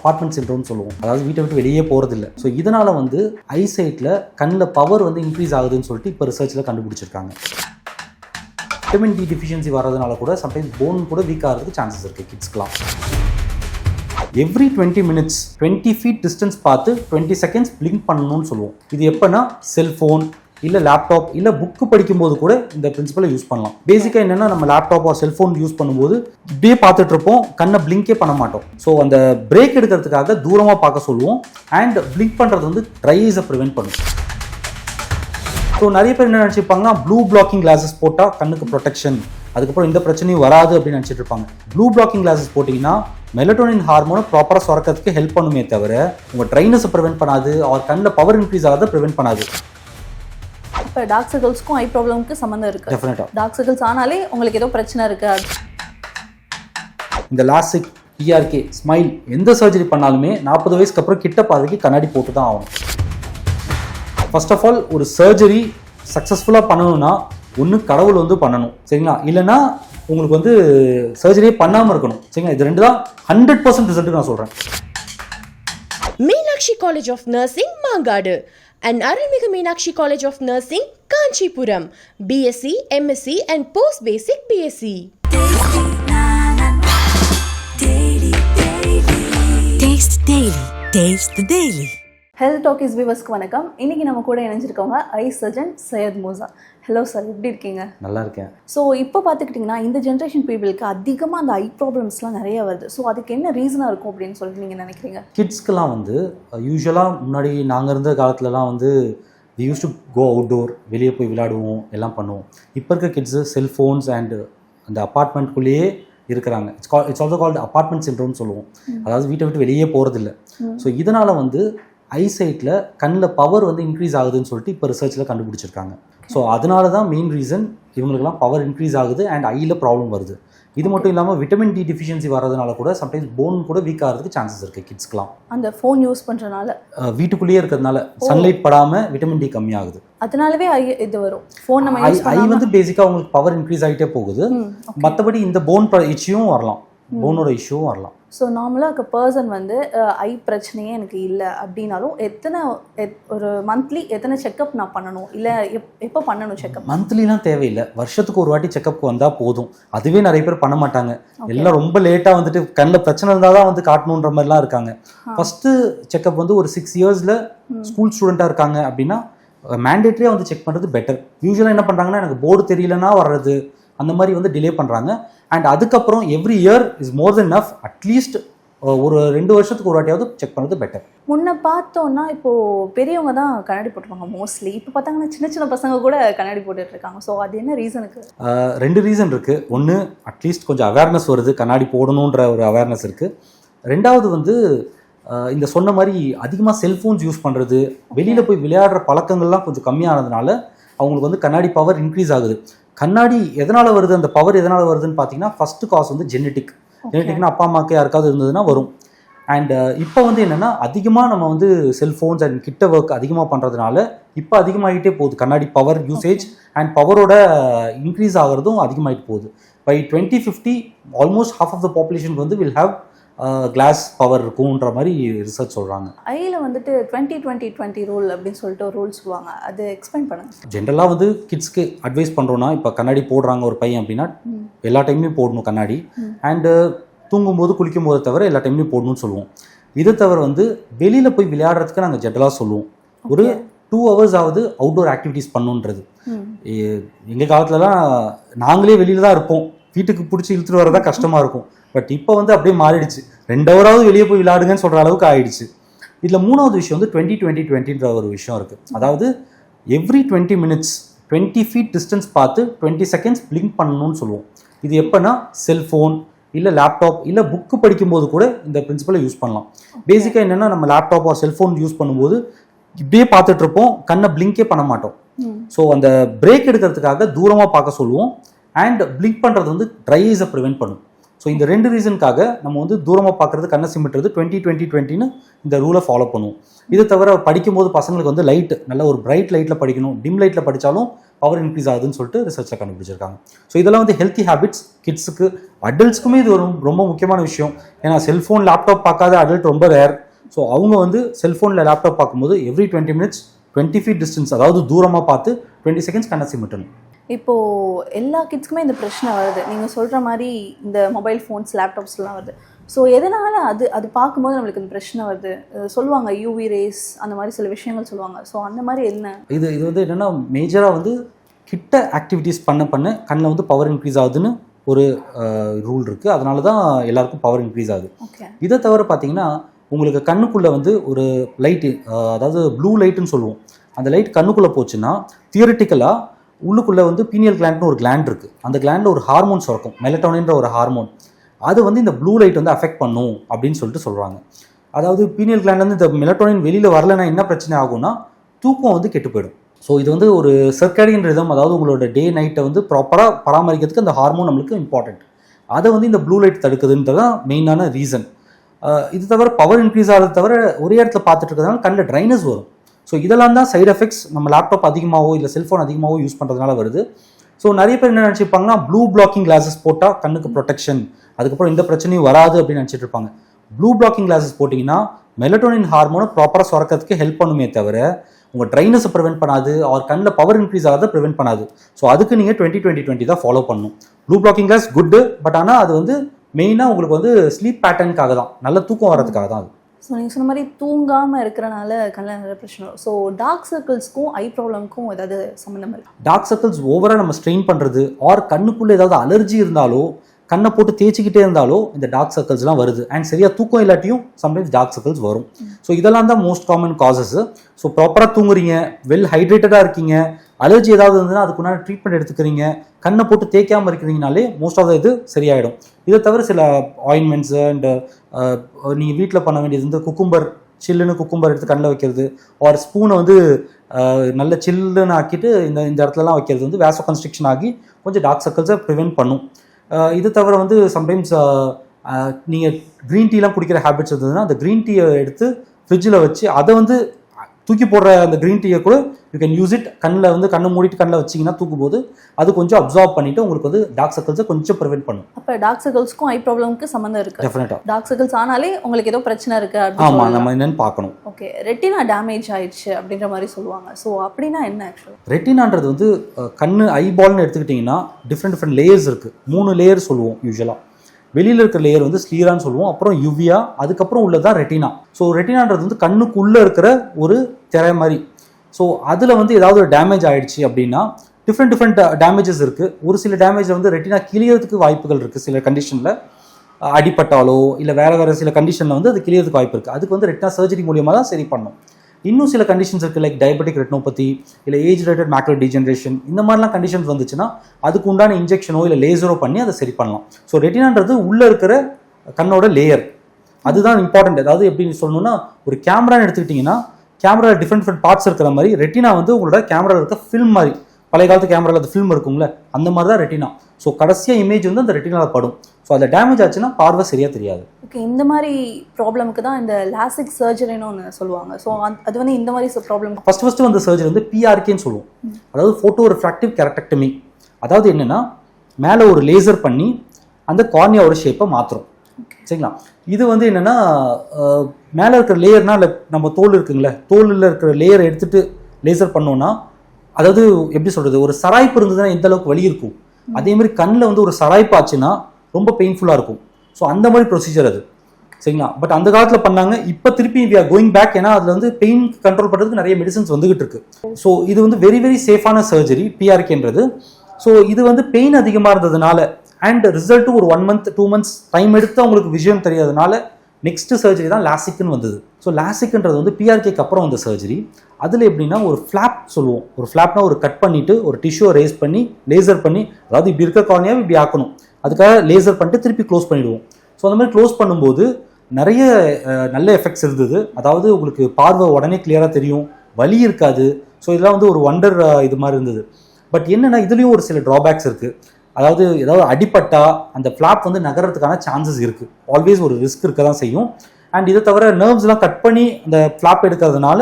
Apartment சிண்ட்ரோம்னு சொல்லுவோம். அதாவது வீட்டை விட்டு வெளியே போகிறதில்ல ஸோ இதனால் வந்து ஐசைட்டில் கண்ணில் பவர் வந்து இன்க்ரீஸ் ஆகுதுன்னு சொல்லிட்டு இப்போ ரிசர்ச்சில் கண்டுபிடிச்சிருக்காங்க. விட்டமின் டி டிஃபிஷியன்சி வர்றதுனால கூட சம்டைம்ஸ் போன் கூட வீக் ஆகிறதுக்கு சான்சஸ் இருக்குது கிட்ஸ்க்குலாம் every twenty minutes twenty feet distance பார்த்து டுவெண்ட்டி செகண்ட்ஸ் பிளிங்க் பண்ணணும்னு சொல்லுவோம். இது எப்போனா செல்ஃபோன் இல்லை லேப்டாப் இல்லை புக்கு படிக்கும்போது கூட இந்த பிரின்சிபலை யூஸ் பண்ணலாம். பேசிக்காக என்னென்னா நம்ம லேப்டாப் ஆர் செல்ஃபோன் யூஸ் பண்ணும்போது இப்படியே பார்த்துட்டு இருப்போம் கண்ணை பிளிங்கே பண்ண மாட்டோம். ஸோ அந்த பிரேக் எடுக்கிறதுக்காக தூரமாக பார்க்க சொல்லுவோம். அண்ட் பிளிங்க் பண்ணுறது வந்து ட்ரைஸை ப்ரிவென்ட் பண்ணும். ஸோ நிறைய பேர் என்ன நினச்சிப்பாங்கன்னா ப்ளூ பிளாக்கிங் கிளாஸஸ் போட்டால் கண்ணுக்கு ப்ரொடெக்ஷன் அதுக்கப்புறம் இந்த பிரச்சனையும் வராது அப்படின்னு நினச்சிட்டு இருப்பாங்க. ப்ளூ பிளாக்கிங் கிளாஸஸ் போட்டிங்கன்னா மெலட்டோனின் ஹார்மோனை ப்ராப்பராக சுரக்கிறதுக்கு ஹெல்ப் பண்ணுமே தவிர உங்கள் ட்ரைனஸை ப்ரிவென்ட் பண்ணாது அவர் கண்ணில் பவர் இன்க்ரீஸ் ஆகிறத ப்ரிவென்ட் பண்ணாது. இப்போ டார்க் சர்க்கிள்ஸ்க்கும் ஐ ப்ராப்ளம்க்கு சம்மந்தம் இருக்கு. டெஃபினட்டாக டார்க் சர்க்கிள்ஸ் ஆனாலே உங்களுக்கு ஏதோ பிரச்சனை இருக்கு. அது இந்த லாசிக் பிஆர்கே ஸ்மைல் எந்த சர்ஜரி பண்ணாலுமே நாற்பது வயசுக்கு அப்புறம் கிட்ட பார்வைக்கு கண்ணாடி போட்டு தான் ஆகணும். ஃபர்ஸ்ட் ஆஃப் ஆல் ஒரு சர்ஜரி சக்ஸஸ்ஃபுல்லாக பண்ணணும்னா ஒன்று கடவுள் வந்து பண்ணணும். சரிங்களா? இல்லைன்னா உங்களுக்கு வந்து சர்ஜரியே பண்ணாமல் இருக்கணும். சரிங்களா? இது ரெண்டு தான். ஹண்ட்ரட் பர்சன்ட் ரிசல்ட் நான் சொல்கிறேன் Meenakshi College of Nursing, Mangadu, and Arulmigu Meenakshi College of Nursing, Kanchipuram, BSc, MSc, and Post Basic BSc. Taste Daily. Taste the Daily. Health talkies வியூவர்ஸ்க்கு வணக்கம் இன்னைக்கு நம்ம கூட இணைஞ்சிருக்கவங்க eye surgeon Syed Moosa hello sir எப்படி இருக்கீங்க? நல்லா இருக்கேன். So இப்போ பார்த்துக்கிட்டிங்கன்னா இந்த ஜென்ரேஷன் பீப்புளுக்கு அதிகமாக அந்த ஐ ப்ராப்ளம்ஸ்லாம் நிறைய வருது. ஸோ அதுக்கு என்ன ரீசனாக இருக்கும் அப்படின்னு சொல்லிட்டு நீங்கள் நினைக்கிறீங்க? கிட்ஸ்க்கெலாம் வந்து யூஸ்வலாக முன்னாடி நாங்கள் இருந்த காலத்துலலாம் வந்து we use to go outdoor வெளியே போய் விளையாடுவோம் எல்லாம் பண்ணுவோம். இப்போ இருக்க கிட்ஸு செல்ஃபோன்ஸ் அண்ட் அந்த அப்பார்ட்மெண்ட்குள்ளேயே இருக்கிறாங்க. It's call it's also called apartment சிண்ட்ரோம்னு சொல்லுவோம். அதாவது வீட்டை விட்டு வெளியே போகிறதில்ல ஸோ இதனால் வந்து ஐசைட்டில் கண்ணில் பவர் வந்து இன்க்ரீஸ் ஆகுதுன்னு சொல்லிட்டு இப்போ ரிசர்ச்சில் கண்டுபிடிச்சிருக்காங்க. ஸோ அதனால தான் மெயின் ரீசன் இவங்களுக்குலாம் பவர் இன்க்ரீஸ் ஆகுது அண்ட் ஐயில் ப்ராப்ளம் வருது. இது மட்டும் இல்லாமல் விட்டமின் டி டிஃபிஷியன்சி வரதுனால கூட சம்டைம்ஸ் போன் கூட வீக் ஆகிறதுக்கு சான்சஸ் இருக்குது கிட்ஸ்க்குலாம் அந்த ஃபோன் யூஸ் பண்ணுறனால வீட்டுக்குள்ளேயே இருக்கிறதுனால சன்லைட் படாமல் விட்டமின் டி கம்மியாகுது. அதனாலவே ஐ இது வரும். ஃபோன் நம்ம ஐ ஐ வந்து பேசிக்காக உங்களுக்கு பவர் இன்க்ரீஸ் ஆகிட்டே போகுது. மற்றபடி இந்த போன் இஷ்யூவும் வரலாம். போனோட இஷ்யூவும் வரலாம். ஸோ நார்மலாக பர்சன் வந்து ஐ பிரச்சனையே எனக்கு இல்லை அப்படின்னாலும் எத்தனை எத்- ஒரு மந்த்லி எத்தனை செக்கப் நான் பண்ணணும்? இல்லை எப் எப்போ பண்ணணும் செக்கப் மந்த்லிலாம் தேவையில்லை. வருஷத்துக்கு ஒரு வாட்டி செக்கப்புக்கு வந்தால் போதும். அதுவே நிறைய பேர் பண்ண மாட்டாங்க. எல்லாம் ரொம்ப லேட்டாக வந்துட்டு கண்ணில் பிரச்சனை இருந்தால் தான் வந்து காட்டணுன்ற மாதிரிலாம் இருக்காங்க. ஃபஸ்ட்டு செக்கப் வந்து ஒரு சிக்ஸ் இயர்ஸில் ஸ்கூல் ஸ்டூடெண்ட்டாக இருக்காங்க அப்படின்னா மேண்டேட்ரியாக வந்து செக் பண்ணுறது பெட்டர் யூஸ்வலாக என்ன பண்ணுறாங்கன்னா எனக்கு போர்டு தெரியலனா வர்றது அந்த மாதிரி வந்து டிலே பண்ணுறாங்க அண்ட் அதுக்கப்புறம் every year is more then enough at least ஒரு ரெண்டு வருஷத்துக்கு ஒரு வாட்டியாவது செக் பண்ணுறது பெட்டர் முன்ன பார்த்தோன்னா இப்போ பெரியவங்க தான் கண்ணாடி போட்டுருப்பாங்க மோஸ்ட்லி இப்போ பார்த்தாங்கன்னா சின்ன சின்ன பசங்க கூட கண்ணாடி போட்டுட்டு இருக்காங்க. ஸோ அது என்ன ரீசனுக்கு ஆஹ் ரெண்டு ரீசன் இருக்குது ஒன்று அட்லீஸ்ட் கொஞ்சம் அவேர்னஸ் வருது கண்ணாடி போடணுன்ற ஒரு அவேர்னஸ் இருக்குது ரெண்டாவது வந்து ஆஹ் இந்த சொன்ன மாதிரி அதிகமாக செல்ஃபோன்ஸ் யூஸ் பண்ணுறது வெளியில் போய் விளையாடுற பழக்கங்கள்லாம் கொஞ்சம் கம்மியானதுனால அவங்களுக்கு வந்து கண்ணாடி பவர் இன்க்ரீஸ் ஆகுது. கண்ணாடி எதனால் வருது? அந்த பவர் எதனால் வருதுன்னு பார்த்தீங்கன்னா ஃபஸ்ட்டு காஸ் வந்து ஜெனட்டிக் ஜெனட்டிக்னா அப்பா அம்மாக்கு யாருக்காவது இருந்ததுன்னா வரும். அண்ட் இப்போ வந்து என்னென்னா அதிகமாக நம்ம வந்து செல்ஃபோன்ஸ் அண்ட் கிட்ட ஒர்க் அதிகமாக பண்ணுறதுனால இப்போ அதிகமாகிட்டே போகுது. கண்ணாடி பவர் யூசேஜ் அண்ட் பவரோட இன்க்ரீஸ் ஆகிறதும் அதிகமாகிட்டு போகுது. By twenty fifty almost half of the population வந்து வில் ஹாவ் கிளாஸ் பவர் இருக்கும்ன்ற மாதிரி ரிசர்ச் சொல்கிறாங்க ஐயில் வந்துட்டு டுவெண்ட்டி டுவெண்ட்டி டுவெண்ட்டி ரூல் அப்படின்னு சொல்லிட்டு ஒரு ரூல் சொல்லுவாங்க. அது எக்ஸ்பிளைன் பண்ணுங்க. ஜென்ரலாக வந்து கிட்ஸ்க்கு அட்வைஸ் பண்ணுறோன்னா இப்போ கண்ணாடி போடுறாங்க ஒரு பையன் அப்படின்னா எல்லா டைம்லையும் போடணும் கண்ணாடி. அண்டு தூங்கும்போது குளிக்கும் போது தவிர எல்லா டைம்லையும் போடணும்னு சொல்லுவோம். இதை தவிர வந்து வெளியில் போய் விளையாடுறதுக்கு நாங்கள் ஜென்ரலாக சொல்லுவோம். ஒரு டூ ஹவர்ஸ் ஆகுது அவுட்டோர் ஆக்டிவிட்டீஸ் பண்ணுன்றது. எங்கள் காலத்துலலாம் நாங்களே வெளியில தான் இருப்போம். வீட்டுக்கு பிடிச்சி இழுத்துட்டு வரதா கஷ்டமாக இருக்கும். பட் இப்போ வந்து அப்படியே மாறிடுச்சு. ரெண்டு ஹவராவது வெளியே போய் விளையாடுங்கன்னு சொல்கிற அளவுக்கு ஆயிடுச்சு. இதில் மூணாவது விஷயம் வந்து டுவெண்ட்டி டுவெண்ட்டி டுவெண்ட்டின்ற ஒரு விஷயம் இருக்குது அதாவது every twenty minutes twenty feet distance பார்த்து டுவெண்ட்டி செகண்ட்ஸ் பிளிங்க் பண்ணணும்னு சொல்லுவோம். இது எப்போனா செல்ஃபோன் இல்லை லேப்டாப் இல்லை புக்கு படிக்கும்போது கூட இந்த பிரின்சிபலை யூஸ் பண்ணலாம். பேசிக்காக என்னென்னா நம்ம லேப்டாப் ஆர் செல்ஃபோன் யூஸ் பண்ணும்போது இப்படியே பார்த்துட்டு இருப்போம். கண்ணை பிளிங்கே பண்ண மாட்டோம். ஸோ அந்த பிரேக் எடுக்கிறதுக்காக தூரமாக பார்க்க சொல்லுவோம். அண்ட் பிளிங்க் பண்ணுறது வந்து ட்ரை ஐஸை ப்ரிவென்ட் பண்ணும். ஸோ இந்த ரெண்டு ரீசனுக்காக நம்ம வந்து தூரமாக பார்க்குறது கண்ணை சிமிட்டுறது டுவெண்ட்டி டுவெண்ட்டி டுவெண்ட்டின்னு இந்த ரூலை ஃபாலோ பண்ணுவோம் இது தவிர படிக்கும்போது பசங்களுக்கு வந்து லைட் நல்ல ஒரு பிரைட் லைட்டில் படிக்கணும். டிம் லைட்டில் படித்தாலும் பவர் இன்க்ரீஸ் ஆகுதுன்னு சொல்லிட்டு ரிசர்ச்சில் கண்டுபிடிச்சிருக்காங்க. ஸோ இதெல்லாம் வந்து ஹெல்த்தி ஹேபிட்ஸ் கிட்ஸுக்கு அடல்ட்ஸ்க்குமே இது ஒரு ரொம்ப முக்கியமான விஷயம். ஏன்னா செல்ஃபோன் லேப்டாப் பார்க்காத அடல்ட் ரொம்ப ரேர் ஸோ அவங்க வந்து செல்ஃபோனில் லேப்டாப் பார்க்கும்போது every twenty minutes twenty feet distance அதாவது தூரமாக பார்த்து டுவெண்ட்டி செகண்ட்ஸ் கண்ணை சிமிட்டணும். இப்போ எல்லா கிட்ஸ்க்குமே இந்த பிரச்சனை வருது. நீங்க சொல்ற மாதிரி இந்த மொபைல் ஃபோன்ஸ் லேப்டாப்ஸ்லாம் வருது. ஸோ எதனால அது அது பார்க்கும்போது நம்மளுக்கு இந்த பிரச்சனை வருது? சொல்லுவாங்க யூவி ரேஸ் அந்த மாதிரி சில விஷயங்கள் சொல்லுவாங்க. ஸோ அந்த மாதிரி என்ன? இது இது வந்து என்னென்னா மேஜராக வந்து கிட்ட ஆக்டிவிட்டீஸ் பண்ண பண்ண கண்ணில் வந்து பவர் இன்க்ரீஸ் ஆகுதுன்னு ஒரு ரூல் இருக்குது அதனால தான் எல்லாருக்கும் பவர் இன்க்ரீஸ் ஆகுது. ஓகே இதை தவிர பார்த்தீங்கன்னா உங்களுக்கு கண்ணுக்குள்ளே வந்து ஒரு லைட்டு அதாவது ப்ளூ லைட்டுன்னு சொல்லுவோம். அந்த லைட் கண்ணுக்குள்ளே போச்சுன்னா தியரிட்டிக்கலாக உள்ளுக்குள்ளே வந்து பீனியல் கிளாண்ட்னு ஒரு கிளாண்ட் இருக்குது அந்த கிளாண்டில் ஒரு ஹார்மோன் சுரக்கும். மெலட்டோனின்ற ஒரு ஹார்மோன் அது வந்து இந்த ப்ளூ லைட் வந்து அஃபெக்ட் பண்ணும் அப்படின்னு சொல்லிட்டு சொல்கிறாங்க அதாவது பீனியல் கிளாண்ட் வந்து இந்த மெலட்டோனின் வெளியில் வரலைன்னா என்ன பிரச்சனை ஆகும்னா தூக்கம் வந்து கெட்டு போயிடும். ஸோ இது வந்து ஒரு சர்க்கடியன் ரிதம் அதாவது உங்களோட டே நைட்டை வந்து ப்ராப்பராக பராமரிக்கிறதுக்கு அந்த ஹார்மோன் நம்மளுக்கு இம்பார்ட்டன்ட் அதை வந்து இந்த ப்ளூ லைட் தடுக்குதுன்றது தான் மெயினான ரீசன் இது தவிர பவர் இன்க்ரீஸ் ஆகிறது தவிர ஒரே இடத்துல பார்த்துட்டு இருக்கிறதுனால கண்ணில் ட்ரைனஸ் வரும். ஸோ இதெல்லாம் தான் சைடு எஃபெக்ட்ஸ் நம்ம லேப்டாப் அதிகமாகவோ இல்லை செல்ஃபோன் அதிகமாகவோ யூஸ் பண்ணுறதுனால வருது. ஸோ நிறைய பேர் என்ன நினச்சிருப்பாங்கன்னா ப்ளூ பிளாக்கிங் கிளாஸஸ் போட்டால் கண்ணுக்கு ப்ரொடெக்ஷன் அதுக்கப்புறம் இந்த பிரச்சனையும் வராது அப்படின்னு நினச்சிட்டு இருப்பாங்க. ப்ளூ பிளாக்கிங் கிளாஸஸ் போட்டிங்கன்னா மெலட்டோனின் ஹார்மோனை ப்ராப்பராக சுரக்கிறதுக்கு ஹெல்ப் பண்ணுமே தவிர உங்கள் ட்ரைனஸை ப்ரிவென்ட் பண்ணாது அவர் கண்ணில் பவர் இன்க்ரீஸ் ஆகிறத ப்ரிவென்ட் பண்ணாது. ஸோ அதுக்கு நீங்கள் டுவெண்ட்டி டுவெண்ட்டி டுவெண்ட்டி தான் ஃபாலோ பண்ணணும். Blue blocking glass good but ஆனால் அது வந்து மெயினாக உங்களுக்கு வந்து ஸ்லீப் பேட்டர்னுக்காக தான் நல்ல தூக்கம் வரதுக்காக தான் அது. ஸோ நீங்கள் சொன்ன மாதிரி தூங்காமல் இருக்கிறனால கண்ணில் நிறைய பிரச்சனை ஸோ டார்க் சர்க்கிள்ஸ்க்கும் ஐ ப்ராப்ளம்க்கும் ஏதாவது சம்மந்தம் இருக்கு? டார்க் சர்க்கிள்ஸ் ஓவராக நம்ம ஸ்ட்ரெயின் பண்ணுறது ஆர் கண்ணுக்குள்ளே ஏதாவது அலர்ஜி இருந்தாலோ கண்ணை போட்டு தேய்ச்சிக்கிட்டே இருந்தாலோ இந்த டார்க் சர்க்கிள்ஸ்லாம் வருது. அண்ட் சரியாக தூக்கம் இல்லாட்டியும் சம்டைம்ஸ் டார்க் சர்க்கிள்ஸ் வரும். ஸோ இதெல்லாம் தான் மோஸ்ட் காமன் காசஸ் ஸோ ப்ராப்பராக தூங்குறீங்க வெல் ஹைட்ரேட்டடாக இருக்கீங்க அலர்ஜி ஏதாவது இருந்ததுன்னா அதுக்குண்டான ட்ரீட்மெண்ட் எடுத்துக்கிறீங்க. கண்ணை போட்டு தேய்க்காமல் இருக்கிறீங்கனாலே மோஸ்ட் ஆஃப் த இது சரியாயிடும். இதை தவிர சில ஆயின்மெண்ட்ஸு அண்ட் நீங்கள் வீட்டில் பண்ண வேண்டியது வந்து குக்கும்பர் சில்லுன்னு குக்கும்பர் எடுத்து கண்ணில் வைக்கிறது ஒரு ஸ்பூனை வந்து நல்ல சில்லுன்னு ஆக்கிட்டு இந்த இந்த இடத்துலலாம் வைக்கிறது வந்து வேசோ கன்ஸ்ட்ரக்ஷன் ஆகி கொஞ்சம் டார்க் சர்க்கிள்ஸை ப்ரிவென்ட் பண்ணும். இது தவிர வந்து சம்டைம்ஸ் நீங்கள் க்ரீன் டீலாம் குடிக்கிற ஹேபிட்ஸ் இருந்ததுன்னா அந்த க்ரீன் டீயை எடுத்து ஃப்ரிட்ஜில் வச்சு அதை வந்து தூக்கி போடுற அந்த க்ரீன் டீயை கூட யூ கேன் யூஸ் இட் கண்ணில் வந்து கண்ணை மூடிட்டு கண்ணில் வச்சிங்கன்னா தூக்கும்போது அது கொஞ்சம் அப்சார்ப் பண்ணிவிட்டு உங்களுக்கு வந்து டார்க் சர்க்கிள்ஸை கொஞ்சம் ப்ரிவென்ட் பண்ணும். அப்போ டார்க் சர்க்கிள்ஸ்க்கும் ஐ ப்ராப்ளம்க்கு சம்மந்தம் இருக்கு. டெஃபினட்டாக டார்க் சர்க்கிள்ஸ் ஆனாலே உங்களுக்கு ஏதோ பிரச்சனை இருக்கு ஆமாம் நம்ம என்னன்னு பார்க்கணும். ஓகே ரெட்டினா டேமேஜ் ஆயிடுச்சு அப்படின்ற மாதிரி சொல்லுவாங்க. ஸோ அப்படின்னா என்ன ஆக்சுவலாக ரெட்டினான்றது வந்து கண்ணு ஐபால்னு எடுத்துக்கிட்டிங்கன்னா டிஃப்ரெண்ட் டிஃப்ரெண்ட் லேயர்ஸ் இருக்குது மூணு லேயர் சொல்லுவோம் யூஸ்வலாக வெளியில் இருக்கிற லேயர் வந்து ஸ்லீரான்னு சொல்லுவோம். அப்புறம் யுவியா அதுக்கப்புறம் உள்ளதான் ரெட்டினா ஸோ ரெட்டினான்றது வந்து கண்ணுக்குள்ளே இருக்கிற ஒரு திரை மாதிரி. ஸோ அதில் வந்து ஏதாவது ஒரு டேமேஜ் ஆயிடுச்சு அப்படின்னா டிஃப்ரெண்ட் டிஃப்ரெண்ட் டேமேஜஸ் இருக்குது ஒரு சில டேமேஜில் வந்து ரெட்டினா கிளியறதுக்கு வாய்ப்புகள் இருக்குது சில கண்டிஷனில் அடிப்பட்டாலோ இல்லை வேறு வேறு சில கண்டிஷனில் வந்து அது கிளியறதுக்கு வாய்ப்பு இருக்குது அதுக்கு வந்து ரெட்டினா சர்ஜரி மூலியமாக தான் சரி பண்ணும். இன்னும் சில கண்டிஷன்ஸ் இருக்குது லைக் டயபெட்டிக் ரெட்னோபதி இல்லை ஏஜ் ரிலேட்டட் மேக்ரோ டிஜென்ரேஷன் இந்த மாதிரிலாம் கண்டிஷன்ஸ் வந்துச்சுன்னா அதுக்கு உண்டான இன்ஜெக்ஷனோ இல்லை லேசரோ பண்ணி அதை சரி பண்ணலாம். ஸோ ரெட்டினான்றது உள்ளே இருக்கிற கண்ணோட லேயர் அதுதான் இம்பார்ட்டன்ட் அதாவது எப்படி சொல்லணும்னா ஒரு கேமரான்னு எடுத்துக்கிட்டிங்கன்னா கேமரா டிஃப்ரெண்ட் டிஃப்ரெண்ட் பார்ட்ஸ் இருக்கிற மாதிரி ரெட்டினா வந்து உங்களோட கேமராவில் இருக்க ஃபில்ம் மாதிரி பழைய காலத்து கேமராவில் அந்த ஃபில்ம் இருக்கும்ல அந்த மாதிரி தான் ரெட்டினா ஸோ கடைசியாக இமேஜ் வந்து அந்த ரெட்டினாவில் படும். ஸோ அதில் டேமேஜ் ஆச்சுன்னா பார்வை சரியாக தெரியாது. ஓகே இந்த மாதிரி ப்ராப்ளமுக்கு தான் இந்த லாசிக் சர்ஜரின்னு ஒன்று சொல்லுவாங்க. ஸோ அது வந்து இந்த மாதிரி ப்ராப்ளம் ஃபர்ஸ்ட் ஃபர்ஸ்ட் வந்த சர்ஜரி வந்து பிஆர்கேன்னு சொல்லுவோம். அதாவது ஃபோட்டோ ரிஃப்ராக்டிவ் கேரக்டக்டமி அதாவது என்னன்னா மேலே ஒரு லேசர் பண்ணி அந்த கார்னியாவோட ஷேப்பை மாற்றும் சரிங்களா இது வந்து என்னன்னா மேலே இருக்கிற லேயர்னா இல்லை நம்ம தோல் இருக்குங்களே தோலில் இருக்கிற லேயரை எடுத்துட்டு லேசர் பண்ணோம்னா அதாவது எப்படி சொல்றது ஒரு சராய்ப்பு இருந்ததுன்னா எந்த அளவுக்கு வலி இருக்கும். அதே மாதிரி கண்ணில் வந்து ஒரு சராய்ப்பு ஆச்சுன்னா ரொம்ப பெயின்ஃபுல்லாக இருக்கும். ஸோ அந்த மாதிரி ப்ரொசீஜர் அது. சரிங்களா? பட் அந்த காலத்தில் பண்ணாங்க. இப்போ திருப்பி வி ஆர் கோயிங் பேக் ஏன்னா அதில் வந்து பெயின் கண்ட்ரோல் பண்ணுறதுக்கு நிறைய மெடிசன்ஸ் வந்துகிட்டு இருக்கு. ஸோ இது வந்து வெரி வெரி சேஃபான சர்ஜரி பிஆர்கேன்றது ஸோ இது வந்து பெயின் அதிகமாக இருந்ததுனால அண்ட் ரிசல்ட்டு ஒரு one month two months time எடுத்து அவங்களுக்கு விஷயம் தெரியாதனால நெக்ஸ்ட் சர்ஜரி தான் லாசிக்னு வந்தது. ஸோ லாசிக்ன்றது வந்து பிஆர்கேக்கு அப்புறம் வந்த சர்ஜரி அதில் எப்படின்னா ஒரு ஃப்ளாப் சொல்லுவோம். ஒரு ஃப்ளாப்னா ஒரு கட் பண்ணிவிட்டு ஒரு டிஷ்யூவை ரேஸ் பண்ணி லேசர் பண்ணி அதாவது இப்படி இருக்க காலனியாக இப்படி ஆக்கணும். அதுக்காக லேசர் பண்ணிட்டு திருப்பி க்ளோஸ் பண்ணிவிடுவோம் ஸோ அந்த மாதிரி க்ளோஸ் பண்ணும்போது நிறைய நல்ல எஃபெக்ட்ஸ் இருந்தது. அதாவது உங்களுக்கு பார்வை உடனே கிளியராக தெரியும். வலி இருக்காது. ஸோ இதெல்லாம் வந்து ஒரு வண்டர் இது மாதிரி இருந்தது. பட் என்னென்னா இதுலேயும் ஒரு சில ட்ராபேக்ஸ் இருக்குது அதாவது ஏதாவது அடிப்பட்டா அந்த ஃப்ளாப் வந்து நகர்றதுக்கான சான்சஸ் இருக்குது ஆல்வேஸ் ஒரு ரிஸ்க் இருக்க தான் செய்யும். அண்ட் இதை தவிர நர்வ்ஸ்லாம் கட் பண்ணி அந்த ஃப்ளாப் எடுக்கிறதுனால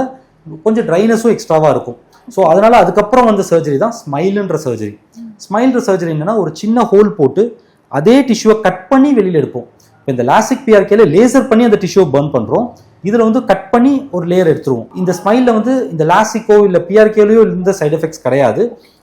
கொஞ்சம் ட்ரைனஸும் எக்ஸ்ட்ராவாக இருக்கும். ஸோ அதனால அதுக்கப்புறம் வந்த சர்ஜரி தான் ஸ்மைலுன்ற சர்ஜரி ஸ்மைல்ன்ற சர்ஜரி என்னன்னா ஒரு சின்ன ஹோல் போட்டு அதே டிஷ்யூவை கட் பண்ணி வெளியில் எடுப்போம். இப்போ இந்த லாசிக் பிஆர்கேல லேசர் பண்ணி அந்த டிஷ்யூவை பர்ன் பண்ணுறோம் இதில் வந்து கட் பண்ணி ஒரு லேயர் எடுத்துருவோம். இந்த ஸ்மைலில் வந்து இந்த லாசிக்கோ இல்லை பிஆர்கேலையோ இந்த சைட் எஃபெக்ட்ஸ் கிடையாது.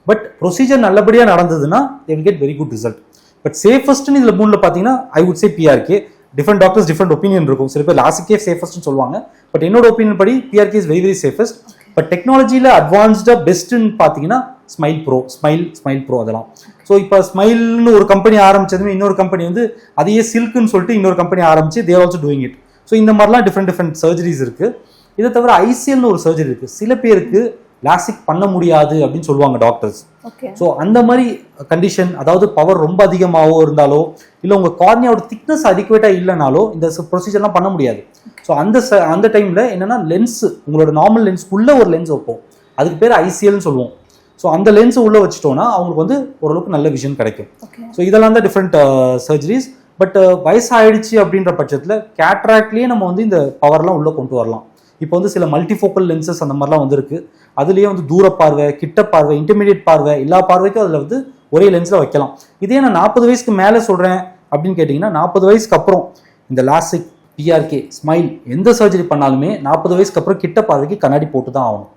பட் ப்ரொசீஜர் நல்லபடியாக நடந்ததுன்னா they will get very good result but சேஃபஸ்ட்னு இதில் மூணில் பார்த்தீங்கன்னா I would say PRK different doctors different opinion இருக்கும். சில பேர் லாசிக்கே சேஃபஸ்ட்னு சொல்லுவாங்க. பட் என்னோட ஒப்பீனியன் படி PRK is very very safest but டெக்னாலஜியில் அட்வான்ஸ்டாக பெஸ்ட்டுன்னு பார்த்தீங்கன்னா smile pro smile smile pro அதெல்லாம். ஸோ இப்போ ஸ்மைல்னு ஒரு கம்பெனி ஆரம்பிச்சதுமே இன்னொரு கம்பெனி வந்து அதையே சில்க்குன்னு சொல்லிட்டு இன்னொரு கம்பெனி ஆரம்பிச்சு there also doing it so இந்த மாதிரிலாம் டிஃப்ரெண்ட் டிஃப்ரெண்ட் சர்ஜரிஸ் இருக்கு. இதை தவிர ஐசிஎல்னு ஒரு சர்ஜரி இருக்கு. சில பேருக்கு லாசிக் பண்ண முடியாது அப்படின்னு சொல்லுவாங்க டாக்டர்ஸ் ஸோ அந்த மாதிரி கண்டிஷன் அதாவது பவர் ரொம்ப அதிகமாகவோ இருந்தாலோ இல்லை உங்கள் கார்னியாவோட திக்னஸ் அடிக்குவேட்டாக இல்லைனாலோ இந்த ப்ரொசீஜர்லாம் பண்ண முடியாது. ஸோ அந்த ச அந்த டைமில் என்னன்னா லென்ஸ் உங்களோட நார்மல் லென்ஸ்க்குள்ளே ஒரு லென்ஸ் வைப்போம். அதுக்கு பேர் ஐசிஎல்னு சொல்லுவோம். ஸோ அந்த லென்ஸ் உள்ளே வச்சுட்டோம்னா அவங்களுக்கு வந்து ஓரளவுக்கு நல்ல விஷன் கிடைக்கும். ஸோ இதெல்லாம் தான் டிஃப்ரெண்ட் சர்ஜரிஸ் பட் வயசாயிடுச்சு அப்படின்ற பட்சத்தில் கேட்ராக்ட்லேயே நம்ம வந்து இந்த பவர்லாம் உள்ளே கொண்டு வரலாம். இப்போ வந்து சில மல்டிஃபோக்கல் லென்சஸ் அந்த மாதிரிலாம் வந்திருக்கு. அதுலேயே வந்து தூர பார்வை கிட்ட பார்வை இன்டர்மீடியட் பார்வை எல்லா பார்வைக்கும் அதில் வந்து ஒரே லென்ஸில் வைக்கலாம். இதே நான் நாற்பது வயசுக்கு மேலே சொல்கிறேன் அப்படின்னு கேட்டிங்கன்னா நாற்பது வயசுக்கு அப்புறம் இந்த லாசிக் பிஆர்கே ஸ்மைல் எந்த சர்ஜரி பண்ணாலுமே நாற்பது வயசுக்கு அப்புறம் கிட்ட பார்வைக்கு கண்ணாடி போட்டு தான் ஆகணும்.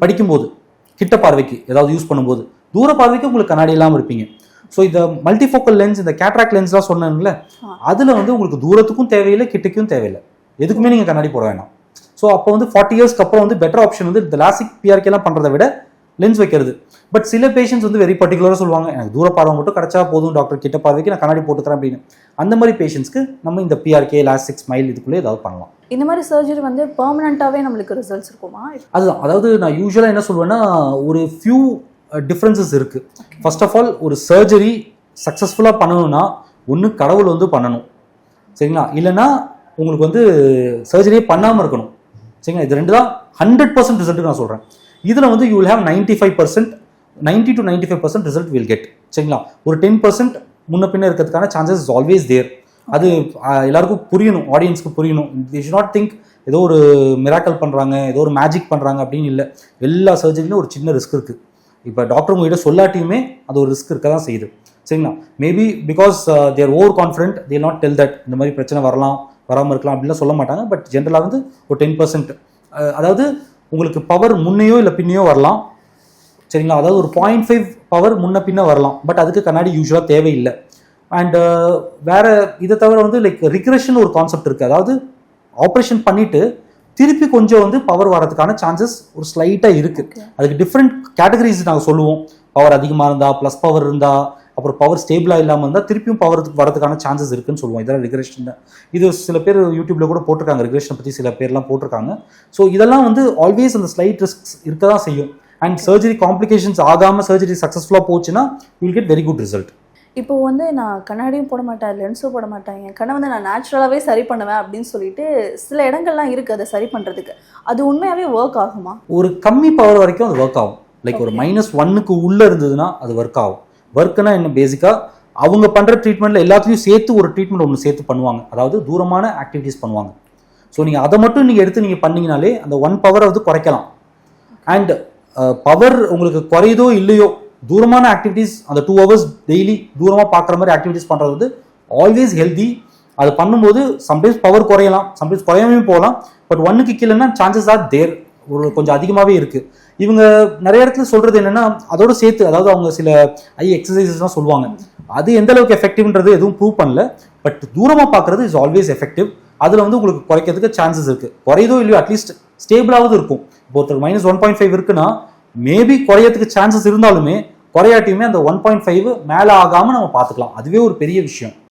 படிக்கும்போது கிட்ட பார்வைக்கு ஏதாவது யூஸ் பண்ணும்போது தூர பார்வைக்கு உங்களுக்கு கண்ணாடி இல்லாமல் இருப்பீங்க. ஸோ இந்த மல்டிஃபோக்கல் லென்ஸ் இந்த கேட்ராக்ட் லென்ஸ்லாம் சொன்னேன்ல அதில் வந்து உங்களுக்கு தூரத்துக்கும் தேவையில்லை கிட்டக்கும் தேவையில்லை. எதுக்குமே நீங்கள் கண்ணாடி போட வேணாம். ஸோ அப்போ வந்து ஃபார்ட்டி இயர்ஸ்க்கு அப்புறம் வந்து பெட்டர் ஆப்ஷன் வந்து இந்த லாசிக் பிஆர்கேலாம் பண்ணுறதை விட லென்ஸ் வைக்கிறது. பட் சில பேஷண்ட்ஸ் வந்து வெரி பர்டிகுலராக சொல்லுவாங்க எனக்கு தூர பார்வை மட்டும் கிடைச்சா போதும் டாக்டர் கிட்ட பார்வைக்கு நான் கண்ணாடி போட்டு தரேன் அப்படின்னு. அந்த மாதிரி பேஷண்ட்ஸ்க்கு நம்ம இந்த பிஆர்கே லாசிக் ஸ்மைல் இதுக்குள்ளே ஏதாவது பண்ணலாம். இந்த மாதிரி சர்ஜரி வந்து பெர்மனண்ட்டாகவே நம்மளுக்கு ரிசல்ட்ஸ் இருக்குமா? அதுதான். அதாவது நான் யூஸ்வலாக என்ன சொல்லுவேன்னா ஒரு ஃபியூ டிஃப்ரென்சஸ் இருக்குது ஃபர்ஸ்ட் ஆஃப் ஆல் ஒரு சர்ஜரி சக்ஸஸ்ஃபுல்லாக பண்ணணும்னா ஒன்று கடவுள் வந்து பண்ணணும். சரிங்களா? இல்லைன்னா உங்களுக்கு வந்து சர்ஜரியே பண்ணாமல் இருக்கணும். சரிங்களா? இது ரெண்டு தான். ஹண்ட்ரட் பர்சன்ட் ரிசல்ட்டு நான் சொல்கிறேன் இதில் வந்து you will have ninety five percent ninety to ninety five percent result will get சரிங்களா? ஒரு டென் பர்சன்ட் முன்ன பின்ன இருக்கிறதுக்கான சான்சஸ் இஸ் ஆல்வேஸ் தேர் அது எல்லாருக்கும் புரியணும். ஆடியன்ஸ்க்கு புரியணும். தி ஷுட் நாட் திங்க் ஏதோ ஒரு மிராக்கல் பண்ணுறாங்க ஏதோ ஒரு மேஜிக் பண்ணுறாங்க அப்படின்னு இல்லை. எல்லா சர்ஜரியிலும் ஒரு சின்ன ரிஸ்க் இருக்குது இப்போ டாக்டர் உங்ககிட்ட சொல்லாட்டியுமே அது ஒரு ரிஸ்க் இருக்க தான் செய்யுது. சரிங்களா? Maybe because there over confident they not tell that இந்த மாதிரி பிரச்சனை வரலாம் வராமல் இருக்கலாம் அப்படிலாம் சொல்ல மாட்டாங்க. பட் ஜென்ரலாக வந்து ஒரு டென் பர்சன்ட் அதாவது உங்களுக்கு பவர் முன்னையோ இல்லை பின்னையோ வரலாம். சரிங்களா? அதாவது ஒரு பாயிண்ட் ஃபைவ் பவர் முன்ன பின்ன வரலாம். பட் அதுக்கு கண்ணாடி யூஸ்வலாக தேவையில்லை. அண்ட் uh, வேற இதை தவிர வந்து லைக் ரிக்ரெஷன் ஒரு கான்செப்ட் இருக்குது அதாவது ஆப்ரேஷன் பண்ணிட்டு திருப்பி கொஞ்சம் வந்து பவர் வரதுக்கான சான்சஸ் ஒரு ஸ்லைட்டாக இருக்கு. அதுக்கு டிஃப்ரெண்ட் கேட்டகரிஸ் நாங்கள் சொல்லுவோம். பவர் அதிகமாக இருந்தா ப்ளஸ் பவர் இருந்தா அப்புறம் பவர் ஸ்டேபிளாக இல்லாமல் இருந்தால் திருப்பியும் பவர் வரதுக்கான சான்சஸ் இருக்குன்னு சொல்லுவோம். இதெல்லாம் ரிக்ரெஷன் இது சில பேர் யூடியூப்ல கூட போட்டிருக்காங்க. ரிக்ரெஷன் பற்றி சில பேர்லாம் போட்டிருக்காங்க. ஸோ இதெல்லாம் வந்து ஆல்வேஸ் அந்த ஸ்லைட் ரிஸ்க்ஸ் இருக்க தான் செய்யும். அண்ட் சர்ஜரி காம்ப்ளிகேஷன்ஸ் ஆகாமல் சர்ஜரி சக்ஸஸ்ஃபுல்லாக போச்சுன்னா will get very good result இப்போ வந்து நான் கண்ணாடியும் போட மாட்டேன் லென்ஸும் போட மாட்டேன். என் கண்ணை வந்து நான் நேச்சுரலாகவே சரி பண்ணுவேன் அப்படின்னு சொல்லிட்டு சில இடங்கள்லாம் இருக்குது அதை சரி பண்ணுறதுக்கு அது உண்மையாகவே ஒர்க் ஆகுமா? ஒரு கம்மி பவர் வரைக்கும் அது ஒர்க் ஆகும். லைக் ஒரு மைனஸ் ஒன்னுக்கு உள்ளே இருந்ததுன்னா அது ஒர்க் ஆகும். ஒர்க்குனா என்ன? பேசிக்காக அவங்க பண்ணுற ட்ரீட்மெண்ட்டில் எல்லாத்தையும் சேர்த்து ஒரு ட்ரீட்மெண்ட் ஒன்று சேர்த்து பண்ணுவாங்க. அதாவது தூரமான ஆக்டிவிட்டீஸ் பண்ணுவாங்க. ஸோ நீங்கள் அதை மட்டும் நீங்கள் எடுத்து நீங்கள் பண்ணீங்கனாலே அந்த ஒன் பவரை வந்து குறைக்கலாம். அண்ட் பவர் உங்களுக்கு குறையுதோ இல்லையோ தூரமான ஆக்டிவிட்டீஸ் அந்த டூ ஹவர்ஸ் டெய்லி தூரமாக பார்க்குற மாதிரி ஆக்டிவிட்டீஸ் பண்ணுறது வந்து ஆல்வேஸ் ஹெல்தி அது பண்ணும்போது சம்டைம்ஸ் பவர் குறையலாம். சம்டைம்ஸ் குறையாமே போகலாம். பட் ஒன்றுக்கு கீழேன்னா சான்சஸ் ஆர் தேர் ஒரு கொஞ்சம் அதிகமாகவே இருக்குது இவங்க நிறைய இடத்துல சொல்கிறது என்னென்னா அதோட சேர்த்து அதாவது அவங்க சில ஐ எக்ஸசைசஸ்லாம் சொல்லுவாங்க. அது எந்த அளவுக்கு எஃபெக்டிவ்ன்றது எதுவும் ப்ரூவ் பண்ணல. பட் தூரமாக பார்க்குறது இஸ் ஆல்வேஸ் எஃபெக்டிவ் அதில் வந்து உங்களுக்கு குறைக்கிறதுக்கு சான்சஸ் இருக்குது குறையதோ இல்லையோ அட்லீஸ்ட் ஸ்டேபிளாவது இருக்கும். இப்போ ஒருத்தர் மைனஸ் ஒன் பாயிண்ட் ஃபைவ் இருக்குன்னா மேபி குறையறதுக்கு சான்சஸ் இருந்தாலுமே குறையாட்டியுமே அந்த ஒன் பாயிண்ட் ஃபைவ் மேலே ஆகாமல் நம்ம பார்த்துக்கலாம். அதுவே ஒரு பெரிய விஷயம்.